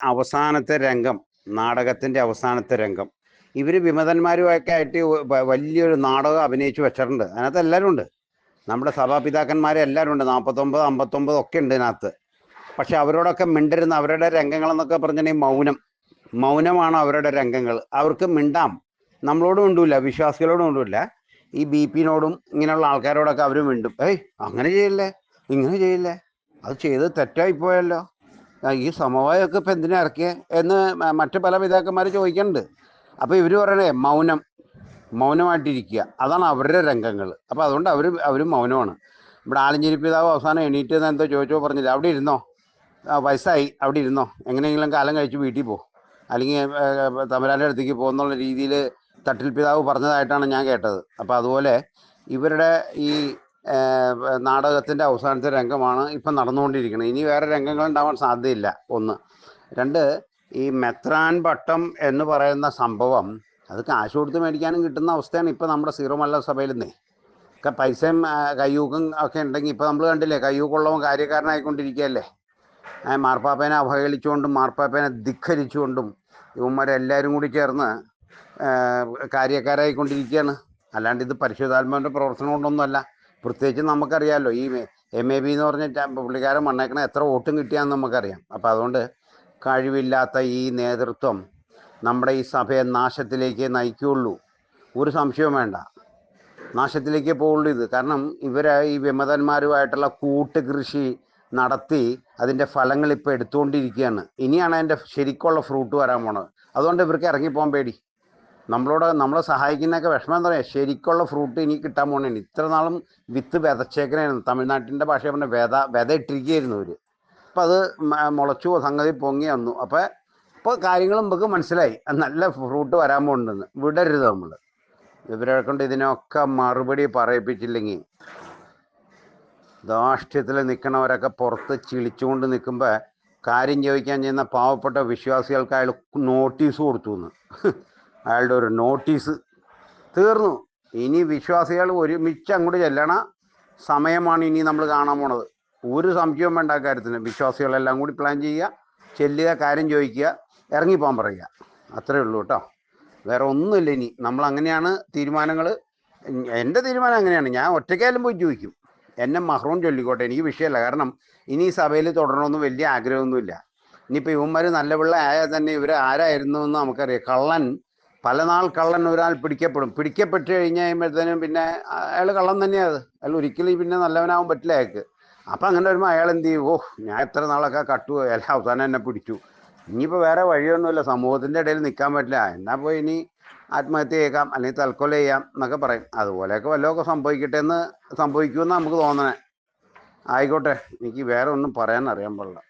അവസാനത്തെ രംഗം നാടകത്തിന്റെ അവസാനത്തെ രംഗം. ഇവർ വിമതന്മാരുമൊക്കെ ആയിട്ട് വലിയൊരു നാടകം അഭിനയിച്ചു വെച്ചിട്ടുണ്ട്. അതിനകത്ത് എല്ലാവരും ഉണ്ട്. നമ്മുടെ സഭാപിതാക്കന്മാരെ എല്ലാവരും ഉണ്ട്. നാൽപ്പത്തൊമ്പത് അമ്പത്തൊമ്പത് ഒക്കെ ഉണ്ട് ഇതിനകത്ത്. പക്ഷെ അവരോടൊക്കെ മിണ്ടരുന്ന അവരുടെ രംഗങ്ങളെന്നൊക്കെ പറഞ്ഞിട്ടുണ്ടെങ്കിൽ മൗനം. മൗനമാണ് അവരുടെ രംഗങ്ങൾ. അവർക്ക് മിണ്ടാം. നമ്മളോടും മിണ്ടൂല വിശ്വാസികളോടും മിണ്ടൂല. ഈ ബി പിനോടും ഇങ്ങനെയുള്ള ആൾക്കാരോടൊക്കെ അവർ മിണ്ടും. ഏയ് അങ്ങനെ ചെയ്യില്ലേ? ഇങ്ങനെ ചെയ്യില്ലേ? അത് ചെയ്ത് തെറ്റായി പോയല്ലോ. ഈ സമവായമൊക്കെ ഇപ്പം എന്തിനാ ഇറക്കിയേ? എന്ന് മറ്റു പല പിതാക്കന്മാർ ചോദിക്കുന്നുണ്ട് അപ്പോൾ ഇവർ പറയണേ മൗനം. മൗനമായിട്ടിരിക്കുക. അതാണ് അവരുടെ രംഗങ്ങൾ അപ്പോൾ അതുകൊണ്ട് അവർ അവർ മൗനമാണ്. ഇവിടെ ആലഞ്ചേരി പിതാവ് അവസാനം എണീറ്റ് എന്ന് എന്തോ ചോദിച്ചോ പറഞ്ഞില്ല അവിടെ ഇരുന്നോ? വയസ്സായി. അവിടെ ഇരുന്നോ? എങ്ങനെയെങ്കിലും കാലം കഴിച്ച് വീട്ടിൽ പോ. അല്ലെങ്കിൽ തമരാന്റെ അടുത്തേക്ക് പോകുന്നുള്ള രീതിയിൽ തട്ടിൽ പിതാവ് പറഞ്ഞതായിട്ടാണ് ഞാൻ കേട്ടത്. അപ്പോൾ അതുപോലെ ഇവരുടെ ഈ നാടകത്തിന്റെ അവസാനത്തെ രംഗമാണ് ഇപ്പം നടന്നുകൊണ്ടിരിക്കുന്നത്. ഇനി വേറെ രംഗങ്ങൾ ഉണ്ടാവാൻ സാധ്യതയില്ല. ഒന്ന്. രണ്ട് ഈ മെത്രാൻ പട്ടം എന്ന് പറയുന്ന സംഭവം അത് കാശ് കൊടുത്ത് മേടിക്കാനും കിട്ടുന്ന അവസ്ഥയാണ് ഇപ്പം നമ്മുടെ സീറോ മല്ല സഭയിൽ നിന്നേ ഒക്കെ പൈസയും കയ്യൂക്കും ഒക്കെ ഉണ്ടെങ്കിൽ ഇപ്പം നമ്മൾ കണ്ടില്ലേ കയ്യൂക്കുള്ളവൻ കാര്യക്കാരനായിക്കൊണ്ടിരിക്കുകയല്ലേ. മാർപ്പാപ്പേനെ അവഹേളിച്ചുകൊണ്ടും മാർപ്പാപ്പേനെ ധിഖരിച്ചുകൊണ്ടും ഇവന്മാരെല്ലാവരും കൂടി ചേർന്ന് കാര്യക്കാരായിക്കൊണ്ടിരിക്കുകയാണ്. അല്ലാണ്ട് ഇത് പരിശുദ്ധാത്മാവിന്റെ പ്രവർത്തനം കൊണ്ടൊന്നുമല്ല. പ്രത്യേകിച്ച് നമുക്കറിയാമല്ലോ ഈ എം എ ബി എന്ന് പറഞ്ഞിട്ട് പുള്ളിക്കാരൻ മണ്ണേക്കണ എത്ര വോട്ടും കിട്ടിയാന്ന് നമുക്കറിയാം. അപ്പം അതുകൊണ്ട് കഴിവില്ലാത്ത ഈ നേതൃത്വം നമ്മുടെ ഈ സഭയെ നാശത്തിലേക്ക് നയിക്കുകയുള്ളൂ. ഒരു സംശയവും വേണ്ട. നാശത്തിലേക്ക് പോകുള്ളൂ ഇത്. കാരണം ഇവരെ ഈ വിമതന്മാരുമായിട്ടുള്ള കൂട്ടുകൃഷി നടത്തി അതിന്റെ ഫലങ്ങൾ ഇപ്പോൾ എടുത്തുകൊണ്ടിരിക്കുകയാണ്. ഇനിയാണ് അതിന്റെ ശരിക്കുള്ള ഫ്രൂട്ട് വരാൻ പോണത്. അതുകൊണ്ട് ഇവർക്ക് ഇറങ്ങിപ്പോകാൻ പേടി. നമ്മളോട് നമ്മളെ സഹായിക്കുന്നതൊക്കെ വിഷമം എന്താ പറയുക? ശരിക്കുള്ള ഫ്രൂട്ട് ഇനി കിട്ടാൻ പോണേന് ഇത്ര നാളും വിത്ത് വിതച്ചേക്കണായിരുന്നു. തമിഴ്നാട്ടിന്റെ ഭാഷ പറഞ്ഞ വിത വിത ഇട്ടിരിക്കുകയായിരുന്നു അവർ അപ്പം അത് മുളച്ചു സംഗതി പൊങ്ങി വന്നു. അപ്പം ഇപ്പോൾ കാര്യങ്ങൾ നമുക്ക് മനസ്സിലായി. നല്ല ഫ്രൂട്ട് വരാൻ പോകുന്നുണ്ടെന്ന് വിടരുത് നമ്മൾ ഇവരെ കൊണ്ട് ഇതിനൊക്കെ മറുപടി പറയിപ്പിച്ചില്ലെങ്കിൽ ദാഷ്ട്യത്തിൽ നിൽക്കണവരൊക്കെ പുറത്ത് ചിളിച്ചുകൊണ്ട് നിൽക്കുമ്പോൾ കാര്യം ചോദിക്കാൻ ചെയ്യുന്ന പാവപ്പെട്ട വിശ്വാസികൾക്ക് അയാൾ നോട്ടീസ് കൊടുത്തു എന്ന് അയാളുടെ ഒരു നോട്ടീസ് തീർന്നു. ഇനി വിശ്വാസികൾ ഒരുമിച്ച് അങ്ങോട്ട് ചെല്ലണ സമയമാണ് ഇനി നമ്മൾ കാണാൻ പോണത്. ഒരു സംശയവും വേണ്ട കാര്യത്തിന്. വിശ്വാസികളെല്ലാം കൂടി പ്ലാൻ ചെയ്യുക ചെല്ലുക കാര്യം ചോദിക്കുക ഇറങ്ങിപ്പോകാൻ പറയുക. അത്രേ ഉള്ളൂ കേട്ടോ. വേറെ ഒന്നുമില്ല ഇനി. നമ്മൾ അങ്ങനെയാണ് തീരുമാനങ്ങൾ. എന്റെ തീരുമാനം അങ്ങനെയാണ്. ഞാൻ ഒറ്റയ്ക്കായാലും പോയി ചോദിക്കും. എന്നെ മഹ്റൂം ചൊല്ലിക്കോട്ടെ. എനിക്ക് വിഷയമല്ല. കാരണം ഇനി സഭയിൽ തുടരണമെന്ന് വലിയ ആഗ്രഹമൊന്നുമില്ല. ഇനിയിപ്പോൾ ഇവന്മാർ നല്ല പിള്ള ആയാൽ തന്നെ ഇവർ ആരായിരുന്നു എന്ന് നമുക്കറിയാം. കള്ളൻ പല നാൾ കള്ളൻ ഒരാൾ പിടിക്കപ്പെടും. പിടിക്കപ്പെട്ട് കഴിഞ്ഞ് കഴിയുമ്പോഴത്തേനും പിന്നെ അയാൾ കള്ളൻ തന്നെയാണ് അയാൾ ഒരിക്കലും പിന്നെ നല്ലവനാവാൻ പറ്റില്ല അയാൾക്ക്. അപ്പം അങ്ങനെ വരുമ്പോൾ അയാൾ എന്ത് ചെയ്യും? ഓഹ് ഞാൻ എത്ര നാളൊക്കെ കട്ടു എല്ലാം അവസാനം എന്നെ പിടിച്ചു. ഇനിയിപ്പോൾ വേറെ വഴിയൊന്നുമില്ല. സമൂഹത്തിന്റെ ഇടയിൽ നിൽക്കാൻ പറ്റില്ല. എന്നാൽ പോയി ഇനി ആത്മഹത്യ ചെയ്യേക്കാം അല്ലെങ്കിൽ തൽക്കൊല ചെയ്യാം എന്നൊക്കെ പറയും. അതുപോലെയൊക്കെ വല്ലതൊക്കെ സംഭവിക്കട്ടെ എന്ന് സംഭവിക്കുമെന്ന് നമുക്ക് തോന്നണേ. ആയിക്കോട്ടെ. എനിക്ക് വേറെ ഒന്നും പറയാൻ അറിയാൻ പാടില്ല.